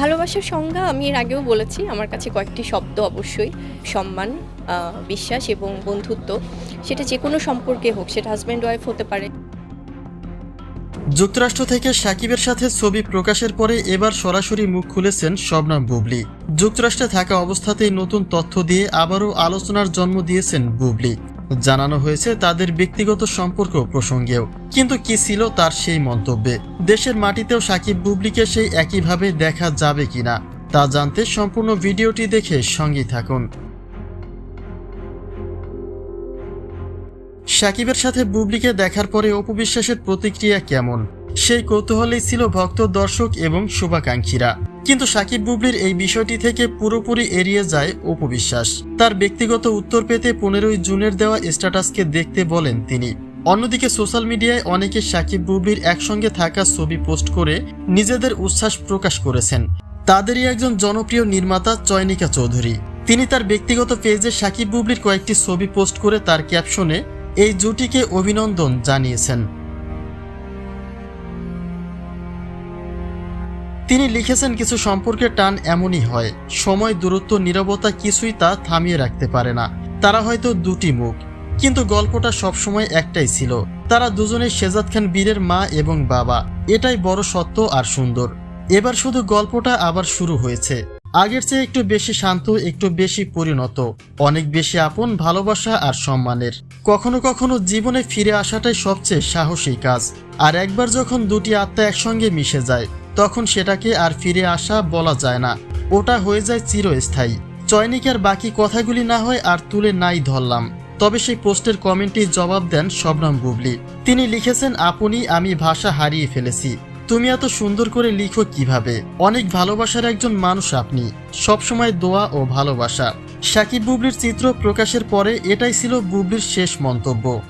ভালোবাসার সংজ্ঞা আমি এর আগেও বলেছি, আমার কাছে কয়েকটি শব্দ অবশ্যই। সম্মান বিশ্বাস এবং বন্ধুত্ব, সেটা যে কোনো সম্পর্কে হোক, সেটা হাজব্যান্ড ওয়াইফ হতে পারে। যুক্তরাষ্ট্র থেকে সাকিবের সাথে ছবি প্রকাশের পরে এবার সরাসরি মুখ খুলেছেন শবনম বুবলি। যুক্তরাষ্ট্রে থাকা অবস্থাতেই নতুন তথ্য দিয়ে আবারও আলোচনার জন্ম দিয়েছেন বুবলি। জানানো হয়েছে তাদের ব্যক্তিগত সম্পর্ক প্রসঙ্গেও। কিন্তু কি ছিল তার সেই মন্তব্যে? দেশের মাটিতেও সাকিব বুবলিকে সেই একইভাবে দেখা যাবে কিনা, তা জানতে সম্পূর্ণ ভিডিওটি দেখে সঙ্গী থাকুন। সাকিবের সাথে বুবলিকে দেখার পরে অপবিশ্বাসের প্রতিক্রিয়া কেমন? সেই কৌতূহলেই ছিল ভক্ত, দর্শক এবং শুভাকাঙ্ক্ষীরা। কিন্তু সাকিব বুবলির এই বিষয়টি থেকে পুরোপুরি এড়িয়ে যায় অপবিশ্বাস। তার ব্যক্তিগত উত্তর পেতে পনেরোই জুনের দেওয়া স্ট্যাটাসকে দেখতে বলেন তিনি। অন্যদিকে সোশ্যাল মিডিয়ায় অনেকে সাকিব বুবলির একসঙ্গে থাকা ছবি পোস্ট করে নিজেদের উচ্ছ্বাস প্রকাশ করেছেন। তাদেরই একজন জনপ্রিয় নির্মাতা চয়নিকা চৌধুরী। তিনি তার ব্যক্তিগত পেজে সাকিব বুবলির কয়েকটি ছবি পোস্ট করে তার ক্যাপশনে এই জুটিকে অভিনন্দন জানিয়েছেন। তিনি লিখেছেন, কিছু সম্পর্কে টান এমনই হয়। সময়, দূরত্ব, নীরবতা কিছুই তা থামিয়ে রাখতে পারে না। তারা হয়তো দুটি মুখ। কিন্তু গল্পটা সবসময় একটাই ছিল। তারা দুজনেই শেজাদ খান বীরের মা এবং বাবা। এটাই বড় সত্য আর সুন্দর। এবার শুধু গল্পটা আবার শুরু হয়েছে। আগের চেয়ে একটু বেশি শান্ত, একটু বেশি পরিণত। অনেক বেশি আপন, ভালোবাসা আর সম্মানের। কখনো কখনো জীবনে ফিরে আসাটাই সবচেয়ে সাহসী কাজ। আর একবার যখন দুটি আত্মা একসঙ্গে মিশে যায় তখন সেটাকে আর ফিরে আসা বলা যায় না। ওটা হয়ে যায় চিরস্থায়ী। চয়নিকার বাকি কথাগুলি না হয় আর তুলে নাই ধরলাম। তবে সেই পোস্টের কমেন্টে জবাব দেন শবনম বুবলি। তিনি লিখেছেন, আপনি, আমি ভাষা হারিয়ে ফেলেছি। তুমি এত সুন্দর করে লিখো কীভাবে? অনেক ভালোবাসার একজন মানুষ আপনি। সবসময় দোয়া ও ভালোবাসা। সাকিব বুবলির চিত্র প্রকাশের পরে এটাই ছিল বুবলির শেষ মন্তব্য।